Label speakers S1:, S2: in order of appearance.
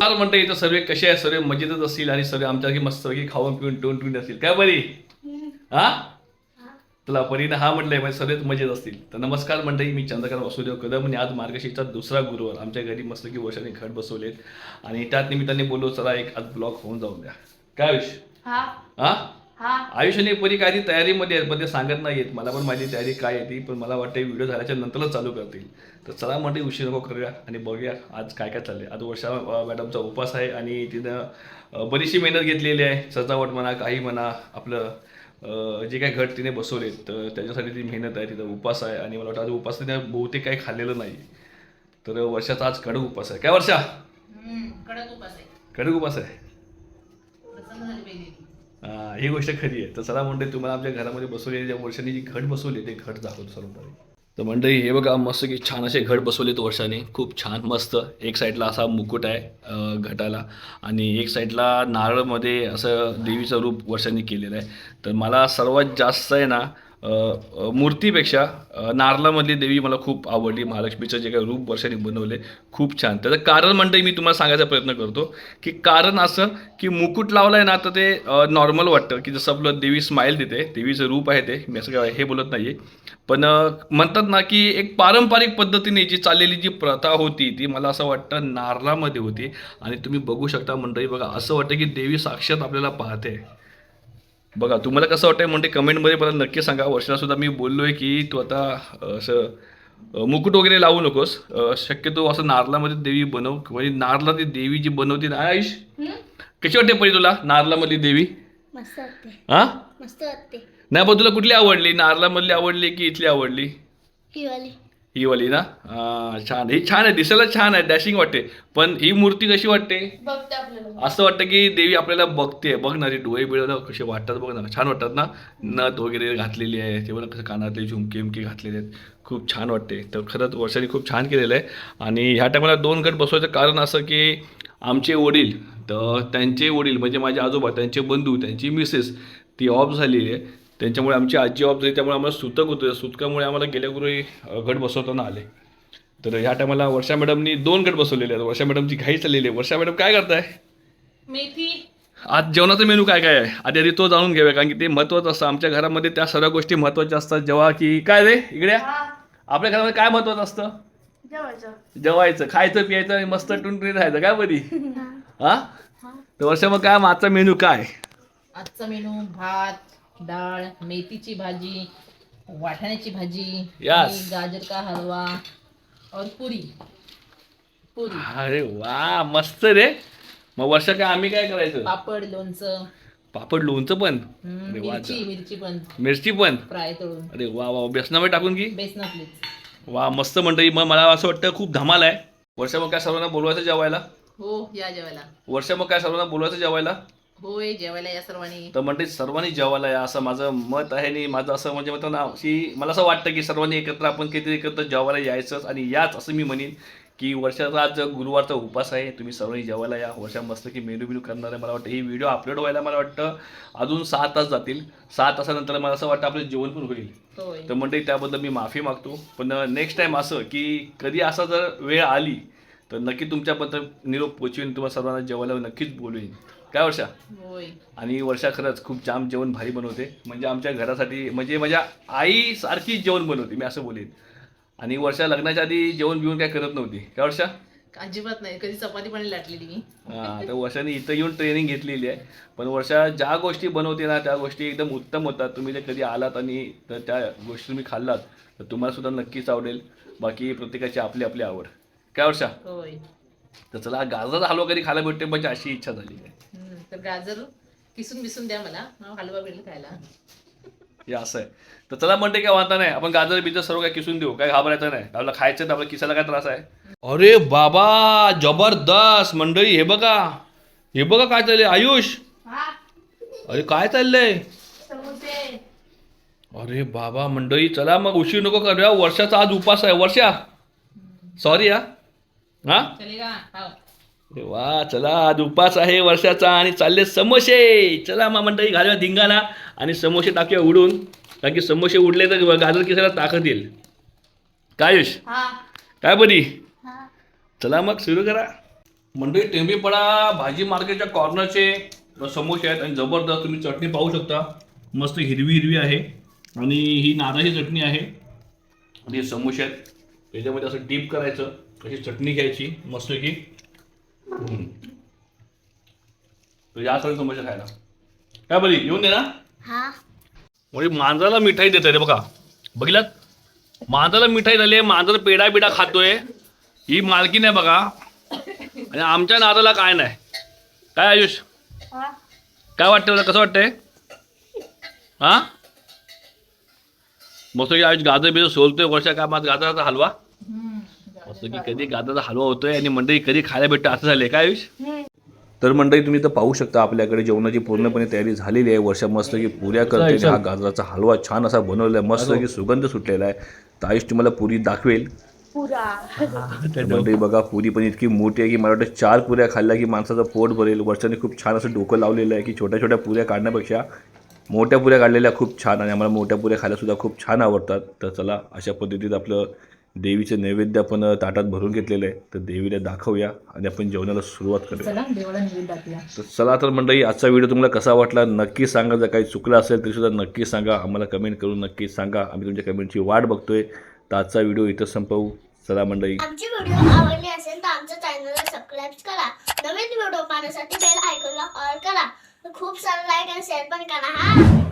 S1: काल म्हणतं इथं सर्व कसे आहे सर्व मजेतच असतील आणि सर्व आमच्या मस्त खाऊन पिऊन टोन पिऊन असतील. काय बरी? हा? तुला परीनं हा म्हटलंय म्हणजे सर्वच मजेत असतील. तर नमस्कार मंडळी मी चंद्रकांत वसुदेव कदम आणि आज मार्गशीर्षचा दुसरा गुरुवार. आमच्या घरी मस्त की वर्षाने घट बसवलेत. आणि त्याच निमित्ताने बोललो चला एक आज ब्लॉग होऊन जाऊन द्या. काय विषय
S2: हा?
S1: आयुष आणि परी काही तयारीमध्ये आहेत पण ते सांगत नाही आहेत. मला पण माझी तयारी काय येते पण मला वाटतं व्हिडिओ झाल्याच्या नंतरच चालू करतील. तर चला म्हणते उशीर नको करूया आणि बघूया आज काय काय चाललंय. आज वर्षा मॅडमचा उपास आहे आणि तिनं बरीचशी मेहनत घेतलेली आहे. सजावट म्हणा काही म्हणा आपलं जे काही घट तिने बसवले तर त्याच्यासाठी ती मेहनत आहे तिथं उपास आहे आणि मला वाटतं आज उपास तिने बहुतेक काही खाल्लेलं नाही. तर वर्षाचा आज कडक उपास आहे. काय वर्षा?
S2: कडक उपास आहे.
S1: कडक उपास आहे. ही गोष्ट खरी आहे. तर चला म्हणते तुम्हाला आमच्या घरामध्ये बसवलेली ज्या वर्षाने जी घट बसवली ते घट दाखवतो सर्व तर मंडळी हे बघा मस्त की छान असे घट बसवलेत वर्षाने. खूप छान मस्त. एक साईडला असा मुकुट आहे घटाला आणि एक साईडला नारळमध्ये असं देवीचं रूप वर्षाने केलेलं आहे. तर मला सर्वात जास्त आहे ना मूर्तीपेक्षा नारलामधली देवी मला खूप आवडली. महालक्ष्मीचं जे काही रूप वर्षाने बनवले खूप छान. त्याचं कारण म्हणते मी तुम्हाला सांगायचा प्रयत्न करतो की कारण असं की मुकुट लावलं आहे ना तर ते नॉर्मल वाटतं. की जसं आपलं देवी स्माईल देते देवीचं रूप आहे ते. मी असं काय हे बोलत नाही आहे पण म्हणतात ना की एक पारंपरिक पद्धतीने जी चाललेली जी प्रथा होती ती मला असं वाटतं नारळामध्ये होती. आणि तुम्ही बघू शकता मंडळी बघा असं वाटतं की देवी साक्षात आपल्याला पाहते. बघा तुम्हाला कसं वाटतंय म्हणते कमेंटमध्ये मला नक्की सांगा. वर्षाला सुद्धा मी बोललोय की तू आता असं मुकुट वगैरे लावू नकोस. शक्यतो असं नारळामध्ये देवी बनव म्हणजे नारळा ती देवी जी बनवते ना आयुष? कशी वाटते परी तुला नारळामधली देवी? हा?
S3: मस्त वाटते.
S1: नाही पण तुला कुठली आवडली? नारळामधली आवडली की इथली आवडली?
S3: ही वाली
S1: ना? छान. ही छान आहे. दिसायला छान आहे. डॅशिंग वाटते. पण ही मूर्ती कशी वाटते? असं वाटतं की देवी आपल्याला बघते बघ ना रे डोळे बिळ कसे वाटतात बघ ना छान वाटतात ना? नथ वगैरे घातलेली आहे. ते बघ कसं कानातले झुमके उमके घातलेले आहेत. खूप छान वाटते. तर खरंच वर्षाने खूप छान केलेलं आहे. आणि ह्या टायमाला दोन गट बसवायचं कारण असं की आमचे वडील तर त्यांचे वडील म्हणजे माझे आजोबा त्यांचे बंधू त्यांची मिसेस ती ऑफ झालेली आहे. त्यांच्यामुळे आमची आजी ऑफ झाली त्यामुळे आम्हाला सुतक होतं सुतकामुळे आम्हाला गेल्या गुरुवारी गट बसवताना आले. तर ह्या टायमाला वर्षा मॅडमनी दोन गट बसवलेले आहेत. वर्षा मॅडमची घाई चाललेली आहे. वर्षा मॅडम काय करताय?
S2: मेथी.
S1: आज जेवणाचा मेनू काय काय आहे? आधी आधी तो जाणून घेऊया कारण की ते महत्त्वाचं असतं. आमच्या घरामध्ये त्या सर्व गोष्टी महत्त्वाच्या असतात. जेव्हा की काय रे इकडे या. आपल्या घरामध्ये काय महत्त्वाचं असतं?
S2: जेवायचं.
S1: जेवायचं. खायचं पियायचं आणि मस्त टुनटुनी राहायचं. काय बरी? हा? तर वर्षा मग काय मागचा मेनू काय?
S2: आजचा मेनू भात डाळ मेथीची भाजी वाटाण्याची भाजी
S1: Yes.
S2: गाजर का हलवा और पुरी. पुरी.
S1: अरे वा मस्त रे. मग वर्षा काय आम्ही काय करायचं?
S2: पापड लोणचं.
S1: पापड लोणचं पण?
S2: हम्म,
S1: अरे वा
S2: मिरची मिरची पण.
S1: मिरची पण?
S2: फ्राय तळून.
S1: अरे वा वा बेसनामध्ये टाकून की?
S2: बेसनातलीच.
S1: वा मस्त म्हणतं मग मला असं वाटतं खूप धमाल आहे. वर्षा मग काय सर्वांना बोलवायचं जेवायला?
S2: हो या जेवायला.
S1: वर्षा मग काय सर्वांना बोलवायचं जेवायला?
S2: होय जेवायला या सर्वांनी.
S1: तर म्हणजे सर्वांनी जेवायला या असं माझं मत आहे आणि माझं असं म्हणजे म्हणतो ना की मला असं वाटतं की सर्वांनी एकत्र आपण काहीतरी एकत्र जेवायला यायचंच आणि याच असं मी म्हणेन की वर्षाचा आज गुरुवारचा उपास आहे तुम्ही सर्वांनी जेवायला या. वर्षा मस्त की मेनू बिनू करणार आहे मला वाटतं. ही व्हिडिओ अपलोड व्हायला मला वाटतं अजून सहा तास जातील. सहा तासानंतर मला असं वाटतं आपलं जेवण पण होईल. तर म्हणजे त्याबद्दल मी माफी मागतो. पण नेक्स्ट टाइम असं की कधी असं जर वेळ आली तर नक्की तुमच्याबद्दल निरोप पोचवीन. तुम्हाला सर्वांना जेवायला नक्कीच बोलवीन. काय वर्षा? आणि वर्षा खरंच खूप जाम जेवण भारी बनवते. म्हणजे आमच्या घरासाठी म्हणजे माझ्या आईसारखी जेवण बनवते मी असं बोलेन. आणि वर्षा लग्नाच्या आधी जेवण बिवण काय करत नव्हती. काय वर्षा?
S2: अजिबात नाही. कधी चपाती पण लाटलेली मी.
S1: हा तर वर्षाने इथं येऊन ट्रेनिंग घेतलेली आहे. पण वर्षा ज्या गोष्टी बनवते ना त्या गोष्टी एकदम उत्तम होतात. तुम्ही जर कधी आलात आणि तर त्या गोष्टी तुम्ही खाल्लात तर तुम्हाला सुद्धा नक्कीच आवडेल. बाकी प्रत्येकाची आपली आपली आवड. काय वर्षा?
S2: होय.
S1: तर चला गाजर हलवा कधी खायला भेटते म्हणजे अशी इच्छा झाली आहे.
S2: गाजर किसून बिसून द्या मला. मग हलवा बिल खायला.
S1: हे असं आहे. तर चला म्हणते काय वाटतं नाही. आपण गाजर बिजर सर्व काय किसून देऊ. काय घाबरायचं नाही. आपल्याला खायचं तर आपल्या किसाला काय त्रास आहे? अरे बाबा जबरदस्त. मंडळी हे बघा. हे बघा काय चाललंय. आयुष. अरे काय चाललंय? अरे बाबा मंडळी चला मग. उशीर नको करूया. वर्षाचा आज उपास आहे. वर्षा. सॉरी हा. हा? अरे वा चला आज उपास आहे वर्षाचा आणि चालले समोसे. चला मग मंडळी घालूया धिंगाणा आणि समोसे टाकूया उडून. कारण की समोसे उडले तर गाजर किसायला ताकद येईल. काय यश
S3: हा.
S1: काय बरी
S3: हा.
S1: चला मग सुरू करा. मंडळी टेंबीपडा भाजी मार्केटच्या कॉर्नरचे समोसे आहेत आणि जबरदस्त तुम्ही चटणी पाहू शकता. मस्त हिरवी हिरवी आहे आणि ही नारळाची चटणी आहे. आणि हे समोसे आहेत. त्याच्यामध्ये असं डीप करायचं अशी चटणी घ्यायची मस्त की या सगळे समोसे खायला. काय बरी येऊन दे ना.
S3: हा.
S1: म्हणजे मांजराला मिठाई देत रे बघा. बघितलात मांजराला मिठाई झाली आहे मांजर पेढा बिडा खातोय. ही मालकी नाही बघा. आणि आमच्या नादाला काय नाही. काय आयुष? काय वाटतं तुला? कसं वाटतंय? हा? मस्त की आयुष गाजर बिजर सोलतोय वर्षा कामात गाजराचा हलवा. मस्त की कधी गाजराचा हलवा होतोय आणि मंडळी कधी खायला भेटतं असं झालंय काय आयुष? तर मंडळी तुम्ही तर पाहू शकता आपल्याकडे जेवणाची पूर्णपणे तयारी झालेली आहे. वर्षा मस्त की पुऱ्या करते. आणि हा गाजराचा हलवा छान असा बनवलेला आहे. मस्त की सुगंध सुटलेला आहे. तर आयुष तुम्हाला पुरी दाखवेल. मंडळी बघा पुरी पण इतकी मोठी आहे की मला वाटतं चार पुऱ्या खाल्ल्या की माणसाचं पोट भरेल. वर्षाने खूप छान असं डोकं लावलेलं आहे की छोट्या छोट्या पुऱ्या काढण्यापेक्षा मोठ्या पुऱ्या काढलेल्या खूप छान आणि आम्हाला मोठ्या पुऱ्या खायला सुद्धा खूप छान आवडतात. तर चला अशा पद्धतीत आपलं देवीचं नैवेद्य आपण ताटात भरून घेतलेलं आहे. तर देवीला दाखवूया आणि आपण जेवणाला सुरुवात करूया. तर चला तर मंडळी आजचा व्हिडिओ तुम्हाला कसा वाटला? नक्की सांगा. जर काही चुकलं असेल तरी सुद्धा नक्की सांगा. आम्हाला कमेंट करून नक्की सांगा. आम्ही तुमच्या कमेंटची वाट बघतोय. तर आजचा व्हिडिओ इथं संपवू. चला मंडळी.
S3: आमची व्हिडिओ आवडली असेल तर आमच्या चॅनलला सबस्क्राईब करा. नवीन व्हिडिओ पाहण्यासाठी बेल आयकॉनला ऑल करा. खूप सारा लाईक आणि शेअर पण करा हा.